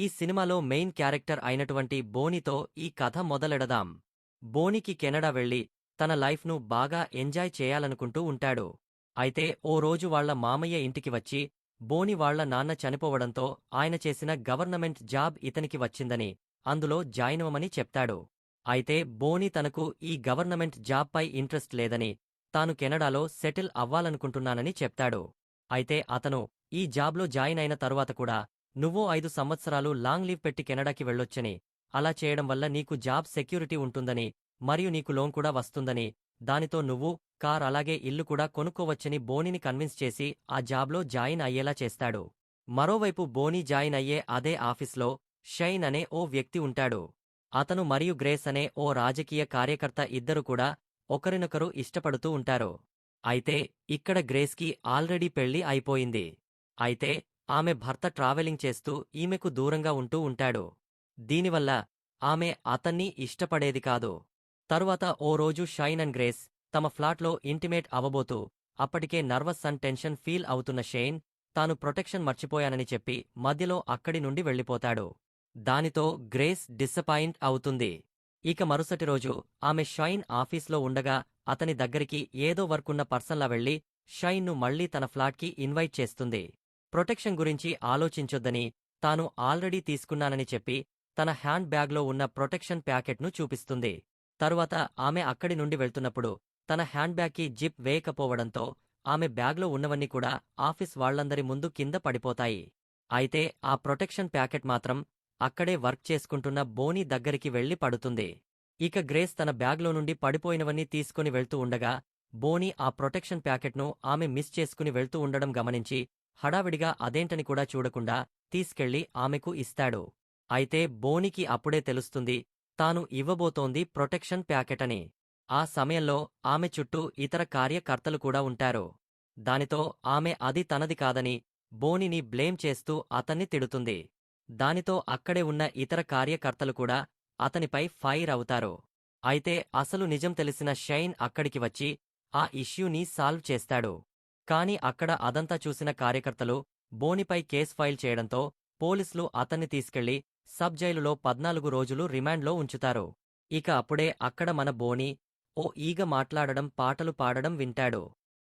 ఈ సినిమాలో main character అయినటువంటి బోనితో ఈ కథ మొదలెడదాం. బోనికి కెనడా వెళ్ళి తన లైఫ్ను బాగా ఎంజాయ్ చేయాలనుకుంటూ ఉంటాడు. అయితే ఓ రోజు వాళ్ళ మామయ్య ఇంటికి వచ్చి బోని వాళ్ళ నాన్న చనిపోవడంతో ఆయన చేసిన గవర్నమెంట్ జాబ్ ఇతనికి వచ్చిందని అందులో జాయినవమని చెప్తాడు. అయితే బోని తనకు ఈ గవర్నమెంట్ జాబ్పై ఇంట్రెస్ట్ లేదని తాను కెనడాలో సెటిల్ అవ్వాలనుకుంటున్నానని చెప్తాడు. అయితే అతను ఈ జాబ్లో జాయిన్ అయిన తరువాత కూడా నువ్వో ఐదు సంవత్సరాలు లాంగ్ లీవ్ పెట్టి కెనడాకి వెళ్ళొచ్చని. అలా చేయడం వల్ల నీకు జాబ్ సెక్యూరిటీ ఉంటుందని మరియు నీకు లోన్ కూడా వస్తుందని. దానితో నువ్వు కార్ అలాగే ఇల్లు కూడా కొనుక్కోవచ్చని బోనిని కన్విన్స్ చేసి ఆ జాబ్లో జాయిన్ అయ్యేలా చేస్తాడు. మరోవైపు బోనీ జాయిన్ అయ్యే అదే ఆఫీస్లో షైన్ అనే ఓ వ్యక్తి ఉంటాడు. అతను మరియు గ్రేస్ అనే ఓ రాజకీయ కార్యకర్త ఇద్దరు కూడా ఒకరినొకరు ఇష్టపడుతూ ఉంటారు. అయితే ఇక్కడ గ్రేస్కి ఆల్రెడీ పెళ్ళి అయిపోయింది. అయితే ఆమె భర్త ట్రావెలింగ్ చేస్తూ ఈమెకు దూరంగా ఉంటూ ఉంటాడు. దీనివల్ల ఆమె అతన్ని ఇష్టపడేది కాదు. తరువాత ఓ రోజు షైన్ అండ్ గ్రేస్ తమ ఫ్లాట్లో ఇంటిమేట్ అవబోతూ అప్పటికే నర్వస్ అండ్ టెన్షన్ ఫీల్ అవుతున్న షెయిన్ తాను ప్రొటెక్షన్ మర్చిపోయానని చెప్పి మధ్యలో అక్కడి నుండి వెళ్ళిపోతాడు. దానితో గ్రేస్ డిసపాయింట్ అవుతుంది. ఇక మరుసటి రోజు ఆమె షైన్ ఆఫీస్లో ఉండగా అతని దగ్గరికి ఏదో వర్కున్న పర్సన్లా వెళ్ళి షైన్ను మళ్ళీ తన ఫ్లాట్కి ఇన్వైట్ చేస్తుంది. ప్రొటెక్షన్ గురించి ఆలోచించొద్దని తాను ఆల్రెడీ తీసుకున్నానని చెప్పి తన హ్యాండ్ బ్యాగ్లో ఉన్న ప్రొటెక్షన్ ప్యాకెట్ను చూపిస్తుంది. తరువాత ఆమె అక్కడి నుండి వెళ్తున్నప్పుడు తన హ్యాండ్ బ్యాగ్కి జిప్ వేయకపోవడంతో ఆమె బ్యాగ్లో ఉన్నవన్నీ కూడా ఆఫీస్ వాళ్ళందరి ముందు కింద పడిపోతాయి. అయితే ఆ ప్రొటెక్షన్ ప్యాకెట్ మాత్రం అక్కడే వర్క్ చేసుకుంటున్న బోనీ దగ్గరికి వెళ్ళి పడుతుంది. ఇక గ్రేస్ తన బ్యాగ్లో నుండి పడిపోయినవన్నీ తీసుకుని వెళ్తూ ఉండగా బోనీ ఆ ప్రొటెక్షన్ ప్యాకెట్ను ఆమె మిస్ చేసుకుని వెళ్తూ ఉండడం గమనించి హడావిడిగా అదేంటని కూడా చూడకుండా తీసుకెళ్ళి ఆమెకు ఇస్తాడు. అయితే బోనికి అప్పుడే తెలుస్తుంది తాను ఇవ్వబోతోంది ప్రొటెక్షన్ ప్యాకెట్ అని ఆ సమయంలో ఆమె చుట్టూ ఇతర కార్యకర్తలు కూడా ఉంటారు. దానితో ఆమె అది తనది కాదని బోనిని బ్లేమ్ చేస్తూ అతన్ని తిడుతుంది. దానితో అక్కడే ఉన్న ఇతర కార్యకర్తలు కూడా అతనిపై ఫైర్ అవుతారు. అయితే అసలు నిజం తెలిసిన షైన్ అక్కడికి వచ్చి ఆ ఇష్యూని సాల్వ్ చేస్తాడు. కాని అక్కడ అదంతా చూసిన కార్యకర్తలు బోనిపై కేసు ఫైల్ చేయడంతో పోలీసులు అతన్ని తీసుకెళ్ళి సబ్ జైలులో పద్నాలుగు రోజులు రిమాండ్లో ఉంచుతారు. ఇక అప్పుడే అక్కడ మన బోని ఓ ఈగ మాట్లాడడం పాటలు పాడడం వింటాడు.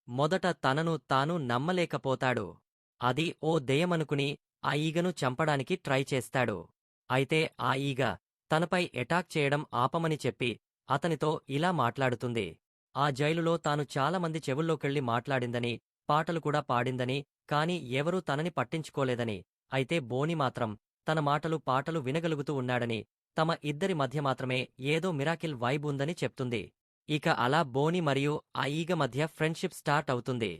మొదట తనను తాను నమ్మలేకపోతాడు. అది ఓ దెయ్యమనుకుని ఆ ఈగను చంపడానికి ట్రై చేస్తాడు. అయితే ఆ ఈగ తనపై ఎటాక్ చేయడం ఆపమని చెప్పి అతనితో ఇలా మాట్లాడుతుంది. ఆ జైలులో తాను చాలామంది చెవుల్లోకెళ్ళి మాట్లాడిందని పాటలు కూడా పాడిందని కాని ఎవరూ తనని పట్టించుకోలేదని. అయితే బోని మాత్రం తన మాటలు పాటలు వినగలుగుతూ ఉన్నాడని తమ ఇద్దరి మధ్య మాత్రమే ఏదో మిరాకిల్ వైబ్ ఉందని చెప్తుంది. ఇక అలా బోని మరియు ఆ ఈగ మధ్య ఫ్రెండ్షిప్ స్టార్ట్ అవుతుంది.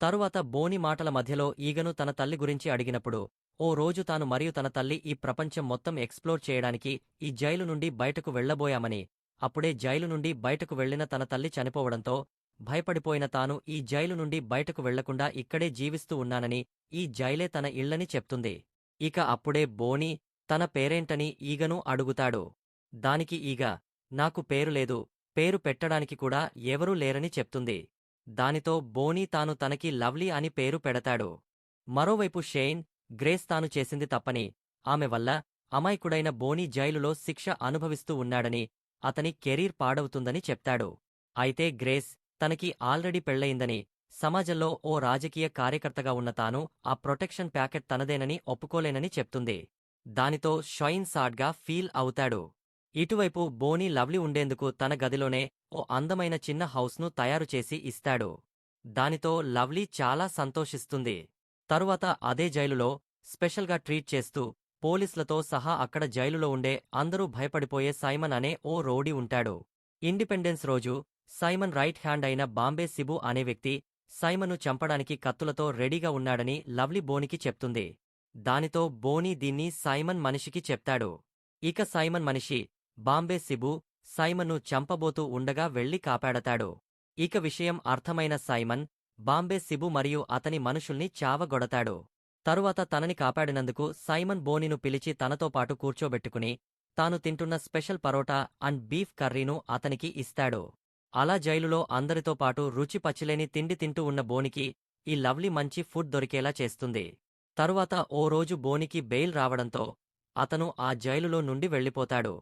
తరువాత బోని మాటల మధ్యలో ఈగను తన తల్లి గురించి అడిగినప్పుడు ఓ రోజు తాను మరియు తన తల్లి ఈ ప్రపంచం మొత్తం ఎక్స్ప్లోర్ చేయడానికి ఈ జైలు నుండి బయటకు వెళ్ళబోయామని అప్పుడే జైలు నుండి బయటకు వెళ్ళిన తన తల్లి చనిపోవడంతో భయపడిపోయిన తాను ఈ జైలు నుండి బయటకు వెళ్ళకుండా ఇక్కడే జీవిస్తూ ఉన్నానని ఈ జైలే తన ఇళ్ళని చెప్తుంది. ఇక అప్పుడే బోని తన పేరేంటని ఈగను అడుగుతాడు. దానికి ఈగ నాకు పేరు లేదు పేరు పెట్టడానికి కూడా ఎవరూ లేరని చెప్తుంది. దానితో బోనీ తాను తనకి లవ్లీ అని పేరు పెడతాడు. మరోవైపు షెయిన్ గ్రేస్ తాను చేసింది తప్పని ఆమె వల్ల అమాయకుడైన బోనీ జైలులో శిక్ష అనుభవిస్తూ ఉన్నాడని అతని కెరీర్ పాడవుతుందని చెప్తాడు. అయితే గ్రేస్ తనకి ఆల్రెడీ పెళ్ళయిందని సమాజంలో ఓ రాజకీయ కార్యకర్తగా ఉన్న తాను ఆ ప్రొటెక్షన్ ప్యాకెట్ తనదేనని ఒప్పుకోలేనని చెప్తుంది. దానితో షైన్ సాడ్గా ఫీల్ అవుతాడు. ఇటువైపు బోనీ లవ్లీ ఉండేందుకు తన గదిలోనే ఓ అందమైన చిన్న హౌస్ను తయారు చేసి ఇస్తాడు. దానితో లవ్లీ చాలా సంతోషిస్తుంది. తరువాత అదే జైలులో స్పెషల్గా ట్రీట్ చేస్తూ పోలీసులతో సహా అక్కడ జైలులో ఉండే అందరూ భయపడిపోయే సైమన్ అనే ఓ రోడీ ఉంటాడు. ఇండిపెండెన్స్ రోజు సైమన్ రైట్ హ్యాండ్ అయిన బాంబే సిబు అనే వ్యక్తి సైమన్ను చంపడానికి కత్తులతో రెడీగా ఉన్నాడని లవ్లీ బోనికి చెప్తుంది. దానితో బోనీ దీన్ని సైమన్ మనిషికి చెప్తాడు. ఇక సైమన్ మనిషి బాంబే సిబు సైమన్ను చంపబోతూ ఉండగా వెళ్ళి కాపాడతాడు. ఇక విషయం అర్థమైన సైమన్ బాంబే సిబు మరియు అతని మనుషుల్ని చావగొడతాడు. తరువాత తనని కాపాడినందుకు సైమన్ బోనిను పిలిచి తనతో పాటు కూర్చోబెట్టుకుని తాను తింటున్న స్పెషల్ పరోటా అండ్ బీఫ్ కర్రీను అతనికి ఇస్తాడు. అలా జైలులో అందరితో పాటు రుచి పచ్చిలేని తిండి తింటూ ఉన్న బోనికి ఈ లవ్లీ మంచి ఫుడ్ దొరికేలా చేస్తుంది. తరువాత ఓ రోజు బోనికి బెయిల్ రావడంతో అతను ఆ జైలులో నుండి వెళ్ళిపోతాడు.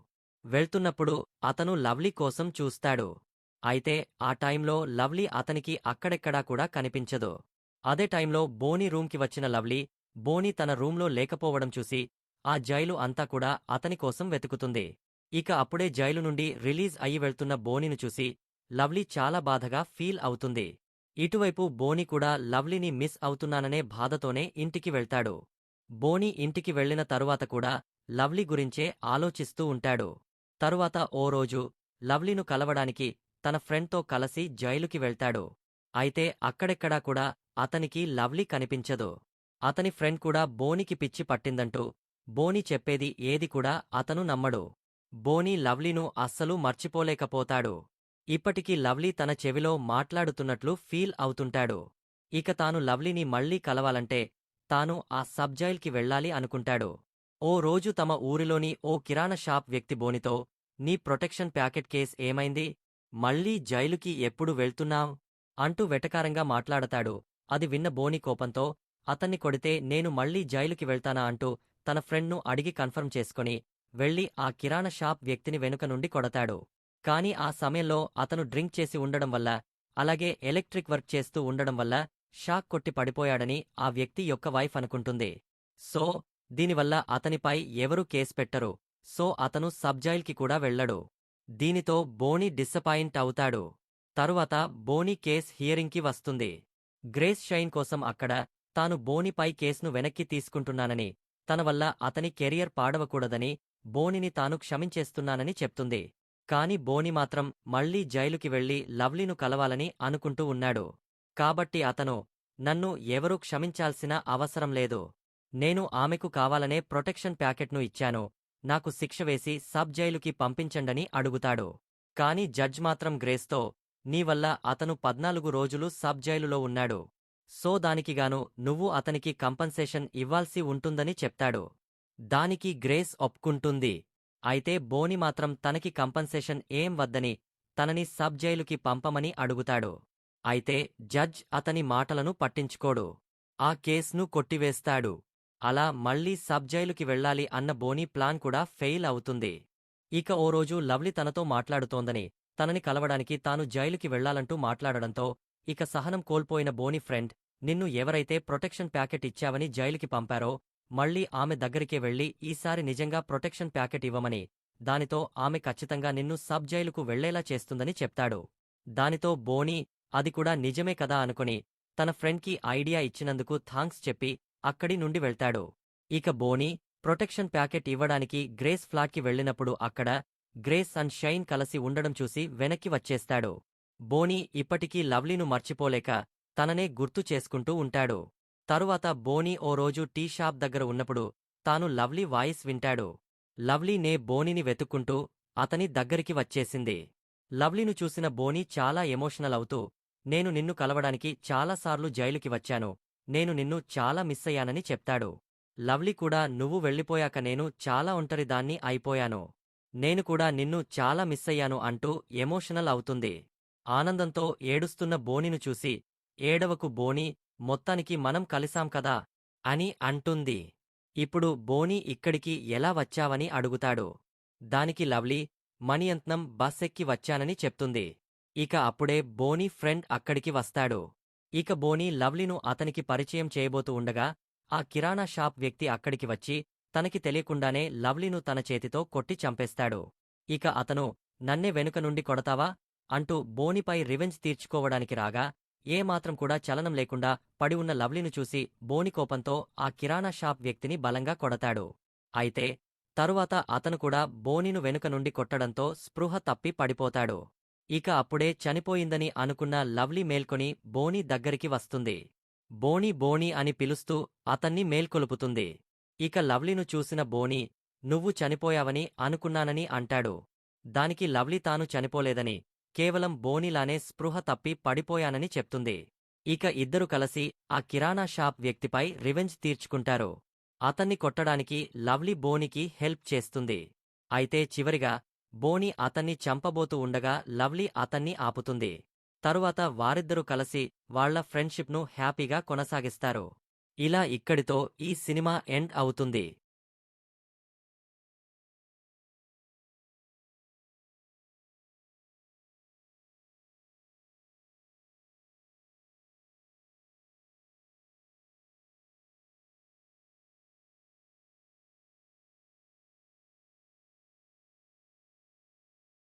వెళ్తున్నప్పుడు అతను లవ్లీ కోసం చూస్తాడు. అయితే ఆ టైంలో లవ్లీ అతనికి అక్కడెక్కడా కూడా కనిపించదు. అదే టైంలో బోని రూమ్కి వచ్చిన లవ్లీ బోని తన రూంలో లేకపోవడం చూసి ఆ జైలు అంతా కూడా అతని కోసం వెతుకుతుంది. ఇక అప్పుడే జైలు నుండి రిలీజ్ అయి వెళ్తున్న బోనిను చూసి లవ్లీ చాలా బాధగా ఫీల్ అవుతుంది. ఇటువైపు బోని కూడా లవ్లీని మిస్ అవుతున్నాననే బాధతోనే ఇంటికి వెళ్తాడు. బోని ఇంటికి వెళ్ళిన తరువాత కూడా లవ్లీ గురించే ఆలోచిస్తూ ఉంటాడు. తరువాత ఓ రోజు లవ్లీను కలవడానికి తన ఫ్రెండ్తో కలసి జైలుకి వెళ్తాడు. అయితే అక్కడెక్కడా కూడా అతనికి లవ్లీ కనిపించదు. అతని ఫ్రెండ్ కూడా బోనికి పిచ్చి పట్టిందంటూ బోని చెప్పేది ఏది కూడా అతను నమ్మడు. బోని లవ్లీను అస్సలు మర్చిపోలేకపోతాడు. ఇప్పటికీ లవ్లీ తన చెవిలో మాట్లాడుతున్నట్లు ఫీల్ అవుతుంటాడు. ఇక తాను లవ్లీని మళ్ళీ కలవాలంటే తాను ఆ సబ్జైల్కి వెళ్ళాలి అనుకుంటాడు. ఓ రోజు తమ ఊరిలోని ఓ కిరాణా షాప్ వ్యక్తి బోనితో నీ ప్రొటెక్షన్ ప్యాకెట్ కేస్ ఏమైంది? మళ్ళీ జైలుకి ఎప్పుడు వెళ్తున్నాం అంటూ వెటకారంగా మాట్లాడతాడు. అది విన్న బోని కోపంతో అతన్ని కొడితే నేను మళ్ళీ జైలుకి వెళ్తానా? అంటూ తన ఫ్రెండ్ను అడిగి కన్ఫర్మ్ చేసుకొని వెళ్ళి ఆ కిరాణా షాప్ వ్యక్తిని వెనుక నుండి కొడతాడు. కాని ఆ సమయంలో అతను డ్రింక్ చేసి ఉండడం వల్ల అలాగే ఎలక్ట్రిక్ వర్క్ చేస్తూ ఉండడం వల్ల షాక్ కొట్టి పడిపోయాడని ఆ వ్యక్తి యొక్క వైఫ్ అనుకుంటుంది. సో దీనివల్ల అతనిపై ఎవరూ కేసు పెట్టరు. సో అతను సబ్జైల్కి కూడా వెళ్ళడు. దీనితో బోనీ డిసపాయింట్ అవుతాడు. తరువాత బోని కేస్ హియరింగ్కి వస్తుంది. గ్రేస్ షైన్ కోసం అక్కడ తాను బోనిపై కేసును వెనక్కి తీసుకుంటున్నానని తన వల్ల అతని కెరియర్ పాడవకూడదని బోనిని తాను క్షమించేస్తున్నానని చెప్తుంది. కాని బోని మాత్రం మళ్ళీ జైలుకి వెళ్ళి లవ్లీను కలవాలని అనుకుంటూ ఉన్నాడు. కాబట్టి అతను నన్ను ఎవరూ క్షమించాల్సిన అవసరం లేదు. నేను ఆమెకు కావాలనే ప్రొటెక్షన్ ప్యాకెట్ను ఇచ్చాను. నాకు శిక్ష వేసి సబ్ జైలుకి పంపించండని అడుగుతాడు. కాని జడ్జ్ మాత్రం గ్రేస్తో నీవల్ల అతను పద్నాలుగు రోజులు సబ్ జైలులో ఉన్నాడు. సో దానికిగాను నువ్వు అతనికి కంపన్సేషన్ ఇవ్వాల్సి ఉంటుందని చెప్తాడు. దానికి గ్రేస్ ఒప్పుకుంటుంది. అయితే బోని మాత్రం తనకి కంపన్సేషన్ ఏం వద్దని తనని సబ్ జైలుకి పంపమని అడుగుతాడు. అయితే జడ్జ్ అతని మాటలను పట్టించుకోడు. ఆ కేస్ను కొట్టివేస్తాడు. అలా మళ్ళీ సబ్ జైలుకి వెళ్ళాలి అన్న బోని ప్లాన్ కూడా ఫెయిల్ అవుతుంది. ఇక ఓ రోజు లవ్లీ తనతో మాట్లాడుతోందని తనని కలవడానికి తాను జైలుకి వెళ్ళాలంటూ మాట్లాడడంతో ఇక సహనం కోల్పోయిన బోని ఫ్రెండ్ నిన్ను ఎవరైతే ప్రొటెక్షన్ ప్యాకెట్ ఇచ్చావని జైలుకి పంపారో మళ్ళీ ఆమె దగ్గరికే వెళ్ళి ఈసారి నిజంగా ప్రొటెక్షన్ ప్యాకెట్ ఇవ్వమని దానితో ఆమె ఖచ్చితంగా నిన్ను సబ్ జైలుకు వెళ్ళేలా చేస్తుందని చెప్తాడు. దానితో బోనీ అది కూడా నిజమే కదా అనుకుని తన ఫ్రెండ్కి ఐడియా ఇచ్చినందుకు థాంక్స్ చెప్పి అక్కడి నుండి వెళ్తాడు. ఇక బోనీ ప్రొటెక్షన్ ప్యాకెట్ ఇవ్వడానికి గ్రేస్ ఫ్లాట్కి వెళ్ళినప్పుడు అక్కడ గ్రేస్ అండ్ షైన్ కలసి ఉండడం చూసి వెనక్కి వచ్చేస్తాడు. బోనీ ఇప్పటికీ లవ్లీను మర్చిపోలేక తననే గుర్తు చేసుకుంటూ ఉంటాడు. తరువాత బోనీ ఓ రోజు టీ షాప్ దగ్గర ఉన్నప్పుడు తాను లవ్లీ వాయిస్ వింటాడు. లవ్లీ నే బోనిని వెతుక్కుంటూ అతని దగ్గరికి వచ్చేసింది. లవ్లీను చూసిన బోనీ చాలా ఎమోషనల్ అవుతూ నేను నిన్ను కలవడానికి చాలాసార్లు జైలుకి వచ్చాను నేను నిన్ను చాలా మిస్ అయ్యానని చెప్తాడు. లవ్లీ కూడా నువ్వు వెళ్ళిపోయాక నేను చాలా ఒంటరిదాన్ని అయిపోయాను నేను కూడా నిన్ను చాలా మిస్ అయ్యాను అంటూ ఎమోషనల్ అవుతుంది. ఆనందంతో ఏడుస్తున్న బోనిను చూసి ఏడవకు బోనీ మొత్తానికి మనం కలిసాం కదా? అని అంటుంది. ఇప్పుడు బోని ఇక్కడికి ఎలా వచ్చావని అడుగుతాడు. దానికి లవ్లీ మణియంత్నం బస్ ఎక్కి వచ్చానని చెప్తుంది. ఇక అప్పుడే బోని ఫ్రెండ్ అక్కడికి వస్తాడు. ఇక బోని లవ్లీను అతనికి పరిచయం చేయబోతూ ఉండగా ఆ కిరాణా షాప్ వ్యక్తి అక్కడికి వచ్చి తనకి తెలియకుండానే లవ్లీను తన చేతితో కొట్టి చంపేస్తాడు. ఇక అతను నన్నే వెనుక నుండి కొడతావా? అంటూ బోనిపై రివెంజ్ తీర్చుకోవడానికి రాగా ఏమాత్రం కూడా చలనం లేకుండా పడి ఉన్న లవ్లీను చూసి బోని కోపంతో ఆ కిరాణా షాప్ వ్యక్తిని బలంగా కొడతాడు. అయితే తరువాత అతను కూడా బోనిను వెనుక నుండి కొట్టడంతో స్పృహ తప్పి పడిపోతాడు. ఇక అప్పుడే చనిపోయిందని అనుకున్న లవ్లీ మేల్కొని బోని దగ్గరికి వస్తుంది. బోనీ బోనీ అని పిలుస్తూ అతన్ని మేల్కొలుపుతుంది. ఇక లవ్లీను చూసిన బోనీ నువ్వు చనిపోయావని అనుకున్నానని అంటాడు. దానికి లవ్లీ తాను చనిపోలేదని కేవలం బోనిలానే స్పృహ తప్పి పడిపోయానని చెప్తుంది. ఇక ఇద్దరు కలిసి ఆ కిరాణా షాప్ వ్యక్తిపై రివెంజ్ తీర్చుకుంటారు. అతన్ని కొట్టడానికి లవ్లీ బోనికి హెల్ప్ చేస్తుంది. అయితే చివరిగా బోని అతన్ని చంపబోతూ ఉండగా లవ్లీ అతన్ని ఆపుతుంది. తరువాత వారిద్దరూ కలిసి వాళ్ళ ఫ్రెండ్షిప్ను హ్యాపీగా కొనసాగిస్తారు. ఇలా ఇక్కడితో ఈ సినిమా ఎండ్ అవుతుంది.